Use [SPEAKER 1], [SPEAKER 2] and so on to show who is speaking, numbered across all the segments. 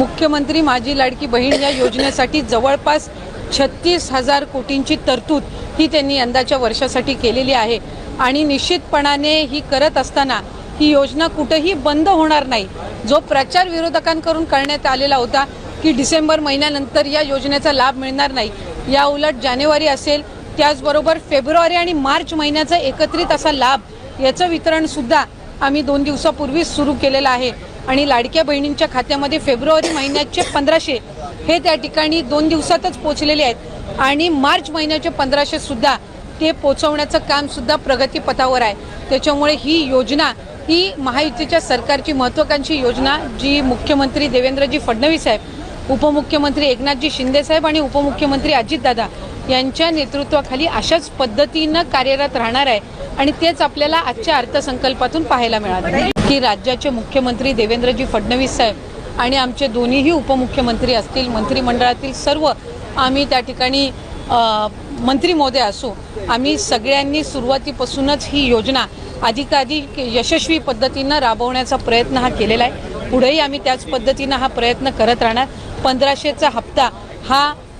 [SPEAKER 1] मुख्यमंत्री माझी लाडकी बहीण या योजनेसाठी जवळपास छत्तीस हजार कोटींची तरतूद ही त्यांनी यंदाच्या वर्षासाठी केलेली आहे. आणि निश्चितपणाने ही करत असताना ही योजना कुठेही बंद होणार नाही. जो प्रचार विरोधकांकडून करण्यात आलेला होता की डिसेंबर महिन्यानंतर या योजनेचा लाभ मिळणार नाही या उलट जानेवारी असेल त्याचबरोबर फेब्रुवारी आणि मार्च महिन्याचा एकत्रित असा लाभ याचं वितरणसुद्धा आम्ही दोन दिवसापूर्वीच सुरू केलेलं आहे. आणि लाडक्या बहिणींच्या खात्यामध्ये फेब्रुवारी महिन्याचे पंधराशे हे त्या ठिकाणी दोन दिवसातच पोचलेले आहेत. आणि मार्च महिन्याचे पंधराशे सुद्धा ते पोचवण्याचं काम सुद्धा प्रगतीपथावर आहे. त्याच्यामुळे ही योजना ही महायुतीच्या सरकारची महत्त्वाकांक्षी योजना जी मुख्यमंत्री देवेंद्रजी फडणवीस साहेब उपमुख्यमंत्री एकनाथजी शिंदे साहेब आणि उपमुख्यमंत्री अजितदादा यांच्या नेतृत्वाखाली अशाच पद्धतीनं कार्यरत राहणार आहे. आणि तेच आपल्याला आजच्या अर्थसंकल्पातून पाहायला मिळालं. की राज्याचे मुख्यमंत्री देवेंद्रजी फडणवीस साहेब आणि आमचे दोन्हीही उपमुख्यमंत्री असतील मंत्रिमंडळातील सर्व आम्ही त्या ठिकाणी मंत्री महोदय असू आम्ही सगळ्यांनी सुरुवातीपासूनच ही योजना अधिकाधिक यशस्वी पद्धतीनं राबवण्याचा प्रयत्न हा केलेला आहे. पुढेही आम्ही त्याच पद्धतीनं हा प्रयत्न करत राहणार. पंधराशेचा हप्ता हा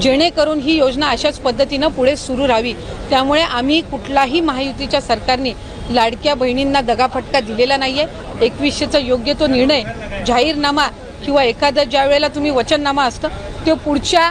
[SPEAKER 1] जेणेकरून ही योजना अशाच पद्धतीनं पुढे सुरू राहावी. त्यामुळे आम्ही कुठलाही महायुतीच्या सरकारने लाडक्या बहिणींना दगाफटका दिलेला नाही आहे एकवीसशेचा योग्य तो निर्णय जाहीरनामा किंवा एखादं ज्या वेळेला तुम्ही वचननामा असतं तो पुढच्या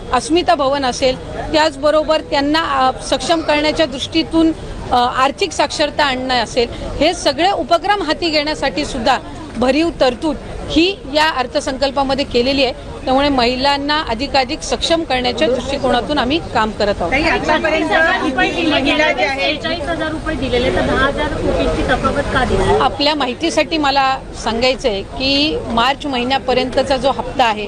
[SPEAKER 1] अस्मिता भवन असेल त्याचबरोबर त्यांना सक्षम करण्याच्या दृष्टीतून आर्थिक साक्षरता आणणं असेल हे सगळे उपक्रम हाती घेण्यासाठी सुद्धा भरीव तरतूद ही या अर्थसंकल्पामध्ये केलेली आहे. त्यामुळे महिलांना अधिकाधिक सक्षम करण्याच्या दृष्टिकोनातून आम्ही काम करत आहोत. आपल्या माहितीसाठी मला सांगायचं आहे की मार्च महिन्यापर्यंतचा जो हप्ता आहे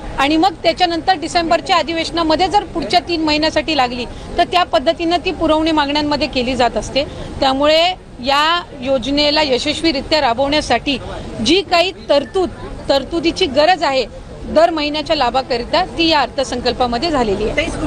[SPEAKER 1] आणि मग त्याच्यानंतर डिसेंबरच्या अधिवेशनामध्ये जर पुढच्या तीन महिन्यासाठी लागली तर त्या पद्धतीनं ती पुरवणी मागण्यांमध्ये केली जात असते. त्यामुळे या योजनेला यशस्वीरित्या राबवण्यासाठी जी काही तरतूद तरतुदीची गरज आहे दर महिन्याच्या लाभाकरिता ती या अर्थसंकल्पामध्ये झालेली आहे.